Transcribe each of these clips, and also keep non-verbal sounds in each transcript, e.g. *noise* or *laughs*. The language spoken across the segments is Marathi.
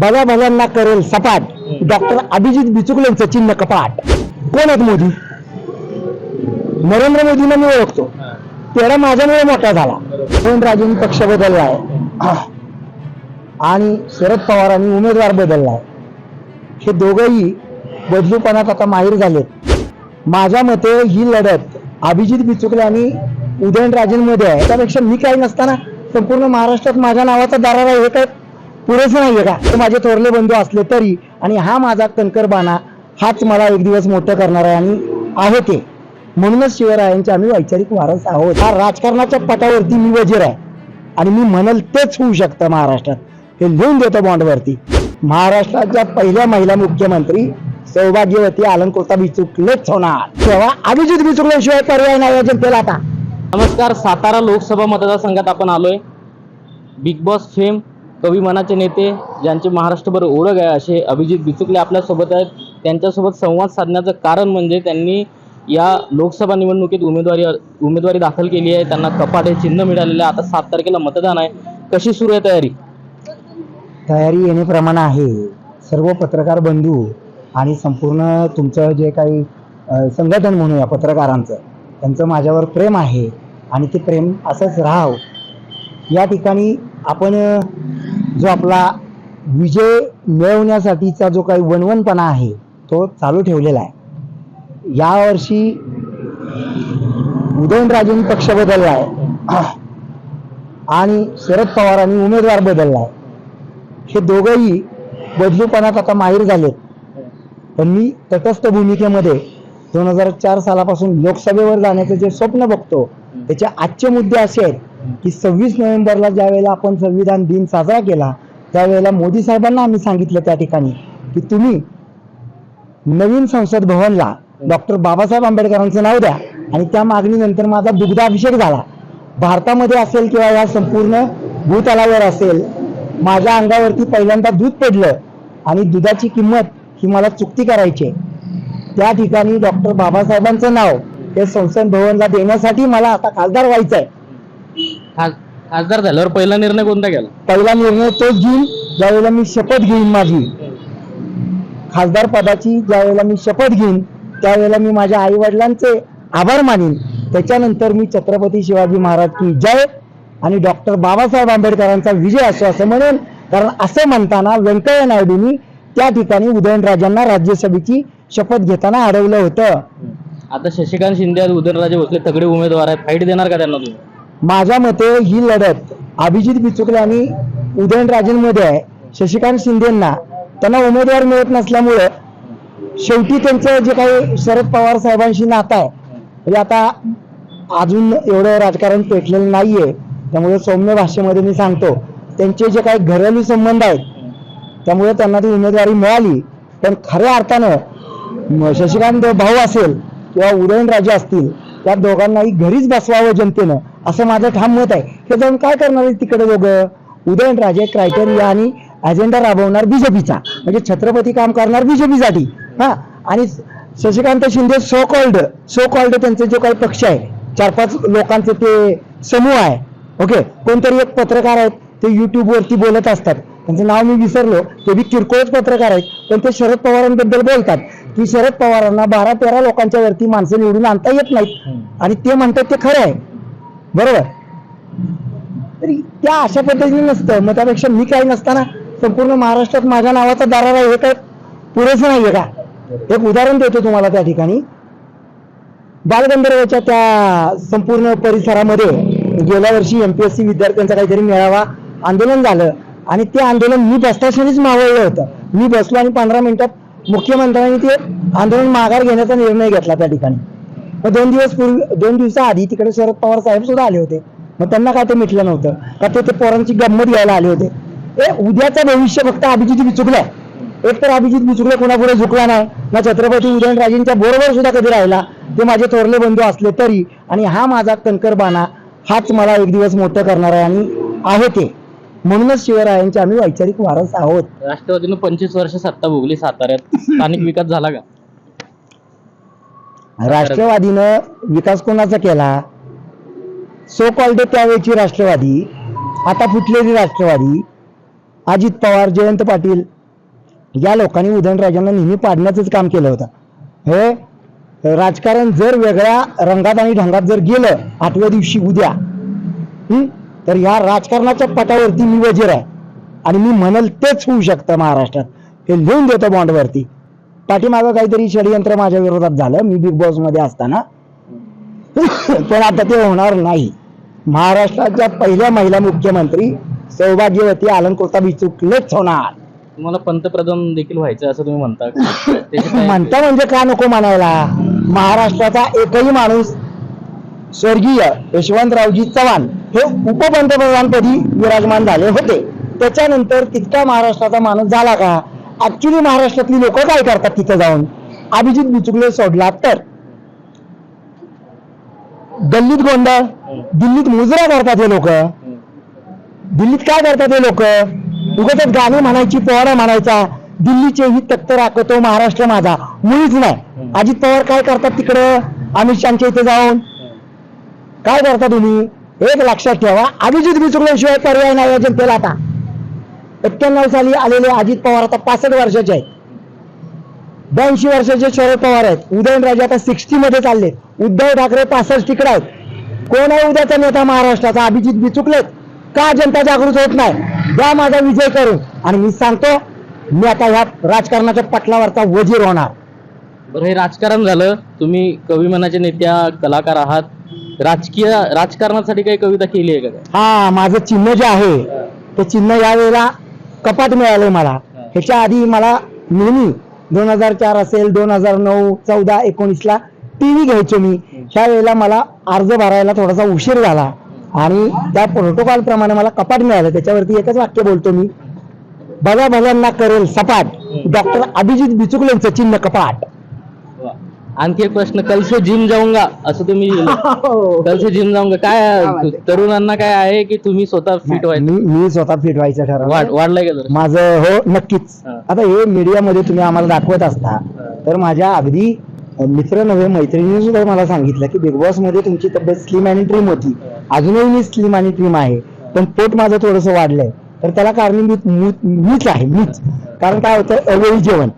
भल्या भल्यांना करेल सपाट. डॉक्टर अभिजित बिचुकलेंचं चिन्ह कपाट. कोण आहेत मोदी? नरेंद्र मोदींना मी ओळखतो. तेवढा माझ्यामुळे मोठा झाला. पण राजेंनी पक्ष आहे. आणि शरद पवारांनी उमेदवार बदललाय हे दोघंही बदलूपणात आता माहीर झालेत. माझ्या मते ही लढत अभिजित बिचुकले आणि उदयनराजेंमध्ये आहे. त्यापेक्षा मी काही नसताना संपूर्ण महाराष्ट्रात माझ्या नावाचा दारा हे काय? पुरेसं नाहीये का? ते माझे थोरले बंधू असले तरी आणि हा माझा कणकरबाणा हाच मला एक दिवस मोठं करणार आहे आणि आहे ते. म्हणूनच शिवरायांचे आम्ही वैचारिक वारस आहोत. हा राजकारणाच्या पटावरती मी वजीर आहे. आणि मी म्हणल तेच होऊ शकतं महाराष्ट्रात. हे लिहून देतो बॉन्डवरती. महाराष्ट्राच्या पहिल्या महिला मुख्यमंत्री सौभाग्यवती अलंकोता बिचुकलेच होणार तेव्हा अभिजित बिचुकल्याशिवाय पर्याय नाही या जनतेला आता. नमस्कार सातारा लोकसभा मतदारसंघात आपण आलोय. बिग बॉस फेम कवी मनाचे नेते ज्यांचे महाराष्ट्रभर ओळख आहे असे अभिजित बिचुकले आपल्यासोबत आहेत. त्यांच्यासोबत संवाद साधण्याचं कारण म्हणजे त्यांनी या लोकसभा निवडणुकीत उमेदवारी उमेदवारी दाखल केली आहे. त्यांना कपाट हे चिन्ह मिळालेलं आहे. आता सात तारखेला मतदान आहे. कशी सुरू आहे तयारी? तयारी येण्याप्रमाणे आहे. सर्व पत्रकार बंधू आणि संपूर्ण तुमचं जे काही संघटन म्हणूया पत्रकारांचं त्यांचं माझ्यावर प्रेम आहे. आणि ते प्रेम असंच राहावं. या ठिकाणी आपण जो आपला विजय मिळवण्यासाठीचा जो काही वणवणपणा आहे तो चालू ठेवलेला आहे. यावर्षी उदयनराजेंनी पक्ष बदलला आहे. आणि शरद पवारांनी उमेदवार बदलला आहे. हे दोघंही बदलूपणात आता माहीर झालेत. पण मी तटस्थ भूमिकेमध्ये दोन हजार चार सालापासून लोकसभेवर जाण्याचं जे स्वप्न बघतो त्याचे आजचे मुद्दे असे आहेत की सव्वीस नोव्हेंबरला ज्या वेळेला आपण संविधान दिन साजरा केला त्यावेळेला मोदी साहेबांना आम्ही सांगितलं त्या ठिकाणी की तुम्ही नवीन संसद भवनला डॉक्टर बाबासाहेब आंबेडकरांचं नाव द्या आणि त्या मागणीनंतर माझा दुग्धाभिषेक झाला भारतामध्ये असेल किंवा या संपूर्ण भूतलावर असेल माझ्या अंगावरती पहिल्यांदा दूध पडलं आणि दुधाची किंमत ही मला चुकती करायची आहे. त्या ठिकाणी डॉक्टर बाबासाहेबांचं नाव हे संसद भवनला देण्यासाठी मला आता खासदार व्हायचं आहे खास खासदार झाल्यावर पहिला निर्णय कोणता केला पहिला निर्णय तोच घेईन ज्यावेळेला मी शपथ घेईन माझी. खासदार पदाची ज्यावेळेला मी शपथ घेईन त्यावेळेला मी माझ्या आई वडिलांचे आभार मानीन. त्याच्यानंतर मी छत्रपती शिवाजी महाराज की जय आणि डॉक्टर बाबासाहेब आंबेडकरांचा विजय असो असं म्हणेन. कारण असं म्हणताना व्यंकय्या नायडूंनी त्या ठिकाणी उदयनराजांना राज्यसभेची शपथ घेताना अडवलं होतं. आता शशिकांत शिंदे आणि उदयनराजे भोसले तगडे उमेदवार आहेत. फाईट देणार का त्यांना तुम्ही? माझ्या मते ही लढत अभिजित बिचुकले आणि उदयनराजेंमध्ये आहे. शशिकांत शिंदेंना त्यांना उमेदवार मिळत नसल्यामुळं शेवटी त्यांचं जे काही शरद पवार साहेबांशी नातं आहे म्हणजे आता अजून एवढं राजकारण पेटलेलं नाहीये. त्यामुळे सौम्य भाषेमध्ये मी सांगतो त्यांचे जे काही घरेलू संबंध आहेत त्यामुळे त्यांना ती उमेदवारी मिळाली. पण खऱ्या अर्थानं शशिकांत भाऊ असेल किंवा उदयनराजे असतील त्या दोघांनाही घरीच बसवावं जनतेनं. असं माझं ठाम मत आहे. हे जाऊन काय करणार आहे तिकडे दोघं? उदयनराजे क्रायटेरिया आणि अजेंडा राबवणार बीजेपीचा. म्हणजे छत्रपती काम करणार बीजेपीसाठी. हा? आणि Shashikant Shinde so called so called त्यांचे जो काही पक्ष आहे चार पाच लोकांचे ते समूह आहे. ओके? कोणतरी एक पत्रकार आहेत ते युट्यूब वरती बोलत असतात. त्यांचं नाव मी विसरलो. ते बी किरकोळच पत्रकार आहेत पण ते शरद पवारांबद्दल बोलतात. की शरद पवारांना बारा तेरा लोकांच्या वरती माणसं निवडून आणता येत नाहीत. आणि ते म्हणतात ते खरं आहे. बरोबर? तरी त्या अशा पद्धतीने नसतं. मग त्यापेक्षा मी काही नसताना संपूर्ण महाराष्ट्रात माझ्या नावाचा दारार हे काय पुरेसं नाहीये का? एक उदाहरण देतो तुम्हाला त्या ठिकाणी. बालगंधर्वच्या त्या संपूर्ण परिसरामध्ये गेल्या वर्षी एमपीएससी विद्यार्थ्यांचा काहीतरी मेळावा आंदोलन झालं. आणि ते आंदोलन मी बसताक्षणीच मावळलं होतं. मी बसलो आणि पंधरा मिनिटात मुख्यमंत्र्यांनी ते आंदोलन माघार घेण्याचा निर्णय घेतला त्या ठिकाणी. मग दोन दिवस पूर्वी दोन दिवसाआधी तिकडे शरद पवार साहेब सुद्धा आले होते. मग त्यांना काय ते मिटलं नव्हतं. का ते ते पोरांची गंमत घ्यायला आले होते. ए उद्याचं भविष्य फक्त अभिजित बिचुकलंय एक तर अभिजित बिचुकले कोणापुढे झुकला नाही. ना छत्रपती उदयनराजेंच्या बरोबर सुद्धा कधी राहिला. ते माझे थोरले बंधू असले तरी. आणि हा माझा कणकरबाणा हाच मला एक दिवस मोठं करणार आहे आणि आहे ते. म्हणूनच शिवरायांचे आम्ही वैचारिक वारस आहोत. राष्ट्रवादीनं पंचवीस वर्ष सत्ता भोगली साताऱ्यात. स्थानिक विकास झाला का? राष्ट्रवादीनं विकास कोणाचा केला? सो कॉल्ड त्यावेळची राष्ट्रवादी आता फुटलेली राष्ट्रवादी अजित पवार जयंत पाटील या लोकांनी उदयनराजांना नेहमी पाडण्याचंच काम केलं होतं. हे राजकारण जर वेगळ्या रंगात आणि ढंगात जर गेलं आठव्या दिवशी उद्या तर ह्या राजकारणाच्या पटावरती मी वजीर आहे. आणि मी म्हणल तेच होऊ शकतं महाराष्ट्रात. हे लिहून देतो बॉन्डवरती पाठीमागं काहीतरी षडयंत्र माझ्या विरोधात झालं. मी बिग बॉसमध्ये असताना. पण आता ते होणार नाही. महाराष्ट्राच्या पहिल्या महिला मुख्यमंत्री सौभाग्यवती अलंकृता बिचुकलेच होणार. तुम्हाला पंतप्रधान देखील व्हायचं असं तुम्ही म्हणता. म्हणता म्हणजे का नको म्हणायला? महाराष्ट्राचा एकही माणूस स्वर्गीय यशवंतरावजी चव्हाण हे उपपंतप्रधानपदी विराजमान झाले होते. त्याच्यानंतर तितका महाराष्ट्राचा माणूस झाला का? ऍक्च्युली महाराष्ट्रातली लोक काय करतात तिथे जाऊन? अभिजित बिचुकले सोडला तर? गल्लीत गोंधळ? दिल्लीत मुजरा करतात हे लोक? दिल्लीत काय करतात हे लोक? उगाच गाणी म्हणायची पोहरा म्हणायचा दिल्लीचे ही तक्त राखतो महाराष्ट्र माझा. मुळीच नाही. अजित पवार काय करतात तिकडं? अमित शहाच्या इथे जाऊन. काय करता तुम्ही? एक लक्षात ठेवा. अभिजित बिचुकल्याशिवाय पर्याय नाही या जनतेला आता. एक्क्याण्णव साली आलेले अजित पवार आता पासष्ट वर्षाचे आहेत. ब्याऐंशी वर्षाचे शरद पवार आहेत. उदयनराजे आता सिक्स्टी मध्ये चालले उद्धव ठाकरे पासष्ट तिकडे आहेत. कोण आहे उद्याचा नेता महाराष्ट्राचा? अभिजित बिचुकलेत का जनता जागृत होत नाही? द्या माझा विजय करून. आणि मी सांगतो मी आता ह्या राजकारणाच्या पटलावरचा वजीर होणार. बरं हे राजकारण झालं. तुम्ही कवी मनाचे नेत्या कलाकार आहात. राजकीय राजकारणासाठी काही कविता केली आहे का? हा माझं चिन्ह जे आहे ते चिन्ह यावेळेला कपाट मिळालंय मला. ह्याच्या आधी मला नेहमी दोन हजार चार असेल दोन हजार नऊ चौदा एकोणीसला टी व्ही घ्यायचो मी. ह्या वेळेला मला अर्ज भरायला थोडासा उशीर झाला. आणि त्या प्रोटोकॉल प्रमाणे मला कपाट मिळालं. त्याच्यावरती एकच वाक्य बोलतो मी. भल्या भल्यांना करेल सपाट. डॉक्टर अभिजित बिचुकलेंचं चिन्ह कपाट. आणखी एक प्रश्न कल से जिम जाऊंगा असं तुम्ही लिहिलं. *laughs* कल से जिम जाऊंगा काय तरुणांना काय आहे की तुम्ही स्वतः फिट व्हायचं? मी मी स्वतः फिट व्हायचं ठरवलं. वाढ वाढलंय का जरा माझं हो नक्कीच. हा. आता हे मीडियामध्ये तुम्ही आम्हाला दाखवत असता तर माझ्या अगदी मित्र नव्हे मैत्रिणीने सुद्धा मला सांगितलं की बिग बॉसमध्ये तुमची तब्येत स्लिम आणि ट्रिम होती. अजूनही मी स्लिम आणि ट्रिम आहे. पण पोट माझं थोडस वाढलंय. तर त्याला कारणीभूत मी- मीच आहे मीच. कारण काय होतं? अवेळी जेवण.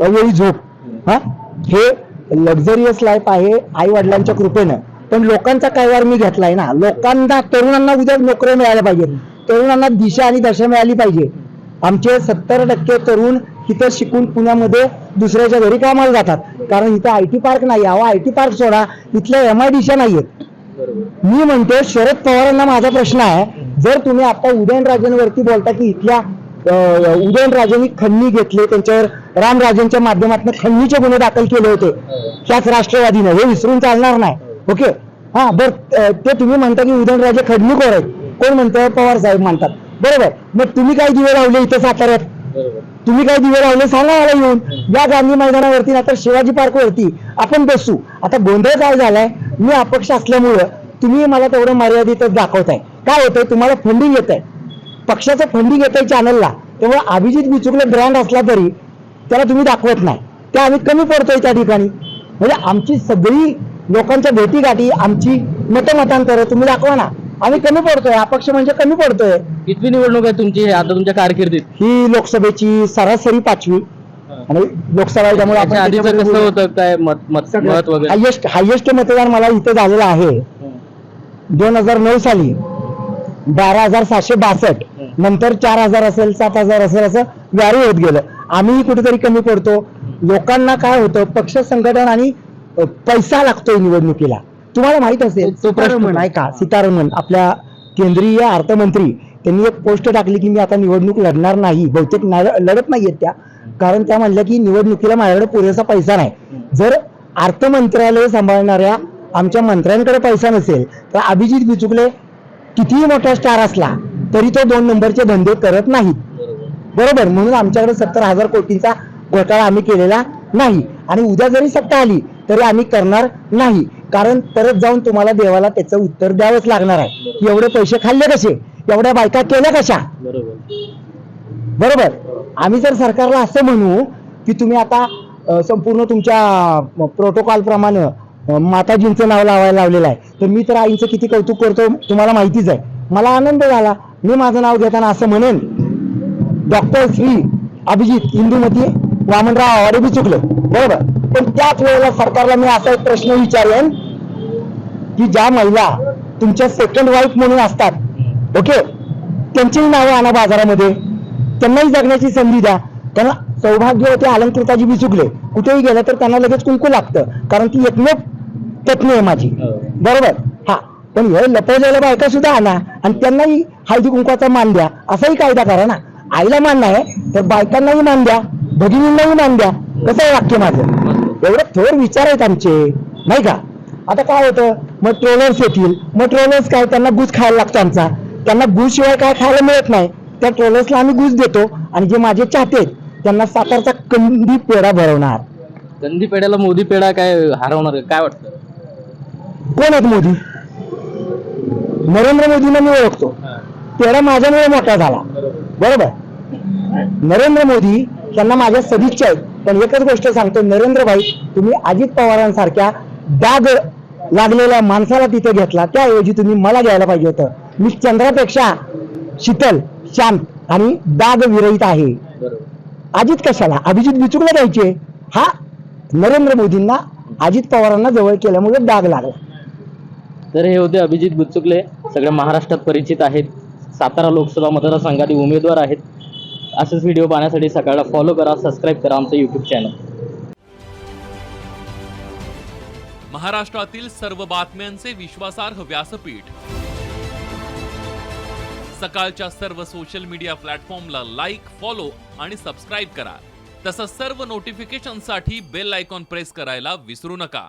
अवेळी झोप. हा? हे लक्झरियस लाईफ आहे आई वडिलांच्या कृपेनं. पण लोकांचा कायवार मी घेतलाय ना लोकांना तरुणांना उद्या नोकऱ्या मिळाल्या पाहिजेत. तरुणांना दिशा आणि दशा मिळाली पाहिजे. आमचे सत्तर टक्के तरुण इथं शिकून पुण्यामध्ये दुसऱ्याच्या घरी कामाला जातात. कारण इथं आय टी पार्क नाही अहो आय टी पार्क सोडा इथल्या एम आय डी नाहीयेत. मी म्हणतो शरद पवारांना माझा प्रश्न आहे जर तुम्ही आता उदयनराजेंवरती बोलता की इथल्या उदयनराजेंनी खंडणी घेतले त्यांच्यावर रामराजेंच्या माध्यमातून खंडणीचे गुन्हे दाखल केले होते. त्याच राष्ट्रवादीनं. हे विसरून चालणार नाही. ओके? हा बर. ते तुम्ही म्हणता की उदयनराजे खंडणीखोर आहेत? कोण म्हणतं पवार साहेब म्हणतात. बरोबर. मग तुम्ही काय दिवे लावले इथं साताऱ्यात? तुम्ही काय दिवे लावले? सांगा मला येऊन. या गांधी मैदानावरती ना तर शिवाजी पार्क वरती आपण बसू. आता गोंधळ काय झालाय? मी अपक्ष असल्यामुळं तुम्ही मला तेवढं मर्यादितच दाखवताय. काय होतंय? तुम्हाला फंडिंग येत आहे पक्षाचं फंडिंग येत आहे चॅनलला तेव्हा अभिजित बिचुकले ब्रँड असला तरी त्याला तुम्ही दाखवत नाही. ते आम्ही कमी पडतोय त्या ठिकाणी. म्हणजे आमची सगळी लोकांच्या भेटी गाठी आमची मतमतांतर तुम्ही दाखवा ना. आम्ही कमी पडतोय अपक्ष म्हणजे कमी पडतोय. कितवी निवडणूक आहे तुमची? आता तुमच्या कारकिर्दीत. ही लोकसभेची सरासरी पाचवी. आणि लोकसभा त्यामुळे आधीच कसं होतं? काय मत मत मत वगैरे? हायेस्ट हायेस्ट मतदान मला इथं झालेलं आहे. दोन हजार नऊ साली बारा हजार सातशे बासष्ट. नंतर चार हजार असेल सात हजार असेल असं व्यारी होत गेलं. आम्ही कुठेतरी कमी पडतो. लोकांना काय होतं पक्ष संघटन आणि पैसा लागतोय निवडणुकीला. तुम्हाला माहीत असेल तो- प्रश्न पण. ऐका सीतारमण आपल्या केंद्रीय अर्थमंत्री त्यांनी एक पोस्ट टाकली की मी आता निवडणूक लढणार नाही. बहुतेक लढत नाहीयेत त्या. कारण त्या म्हणल्या की निवडणुकीला माझ्याकडे पुरेसा पैसा नाही. जर अर्थ मंत्रालय सांभाळणाऱ्या आमच्या मंत्र्यांकडे पैसा नसेल तर अभिजित बिचुकले कितीही मोठा स्टार असला तरी तो दोन नंबरचे धंदे करत नाहीत बरोबर? म्हणून आमच्याकडे सत्तर हजार कोटींचा घोटाळा आम्ही केलेला नाही. आणि उद्या जरी सत्ता आली तरी आम्ही करणार नाही. कारण परत जाऊन तुम्हाला देवाला त्याचं उत्तर द्यावंच लागणार आहे. एवढे पैसे खाल्ले कसे? एवढ्या बायका केल्या कशा? बरोबर? आम्ही जर सरकारला असं म्हणू की तुम्ही आता संपूर्ण तुमच्या प्रोटोकॉल प्रमाणे माताजींचं नाव लावायला लावलेलं आहे तर मी तर आईचं किती कौतुक करतो तुम्हाला माहितीच आहे. मला आनंद झाला. मी माझं नाव घेताना असं म्हणेन डॉक्टर श्री अभिजित इंदुमती वामनराव आवाडे बी चुकले बरोबर? पण त्याच वेळेला सरकारला मी असा एक प्रश्न विचारेन की ज्या महिला तुमच्या सेकंड वाईफ म्हणून असतात ओके त्यांचीही नावं आणा बाजारामध्ये त्यांनाही जगण्याची संधी द्या. त्यांना सौभाग्यवती अलंकृताजी बी चुकले. कुठेही गेलं तर त्यांना लगेच कुंकू लागतं कारण ती एकमेव पत्नी आहे माझी. बरोबर? हा. पण हे लपवलेल्या बायका सुद्धा आणा. आणि त्यांनाही हळदी कुंकवाचा मान द्या. असाही कायदा करा ना. आईला मान नाही तर बायकांनाही मान द्या भगिनींनाही मान द्या. कसं आहे वाक्य माझं? एवढे थोर विचार आहेत आमचे. नाही का? आता काय होतं? मग ट्रोलर्स येतील मग ट्रोलर्स काय? त्यांना गुज खायला लागतो आमचा. त्यांना गुज शिवाय काय खायला मिळत नाही. त्या ट्रोलर्सला आम्ही गुज देतो. आणि जे माझे चाहते आहेत, त्यांना साखरचा कंदी पेढा भरवणार. गंदी पेढ्याला मोदी पेढा काय हरवणार? काय वाटतं? कोण आहेत मोदी? नरेंद्र मोदींना मी ओळखतो. पेढा माझ्यामुळे मोठा झाला. बरोबर. नरेंद्र मोदी यांना माझ्या सदिच्छा आहेत. पण एकच गोष्ट सांगतो नरेंद्र भाई तुम्ही अजित पवारांसारख्या डाग लागलेल्या माणसाला तिथे घेतला. त्याऐवजी तुम्ही मला घ्यायला पाहिजे होतं. मी चंद्रापेक्षा शीतल शांत आणि डाग विरहित आहे. अजित कशाला? अभिजित बिचुकला द्यायचे. हा नरेंद्र मोदींना अजित पवारांना जवळ केल्यामुळे डाग लागला. तर हे होते अभिजित बुचुकले सगळ्या महाराष्ट्रात परिचित आहेत. सातारा लोकसभा मतदारसंघातील उमेदवार आहेत. असेच व्हिडिओ पाहण्यासाठी सकाळला फॉलो करा सबस्क्राईब करा आमचं यूट्यूब चॅनल महाराष्ट्रातील सर्व बातम्यांचे विश्वासार्ह व्यासपीठ. सकाळच्या सर्व सोशल मीडिया प्लॅटफॉर्मला लाईक फॉलो आणि सबस्क्राईब करा. तसंच सर्व नोटिफिकेशनसाठी बेल आयकॉन प्रेस करायला विसरू नका.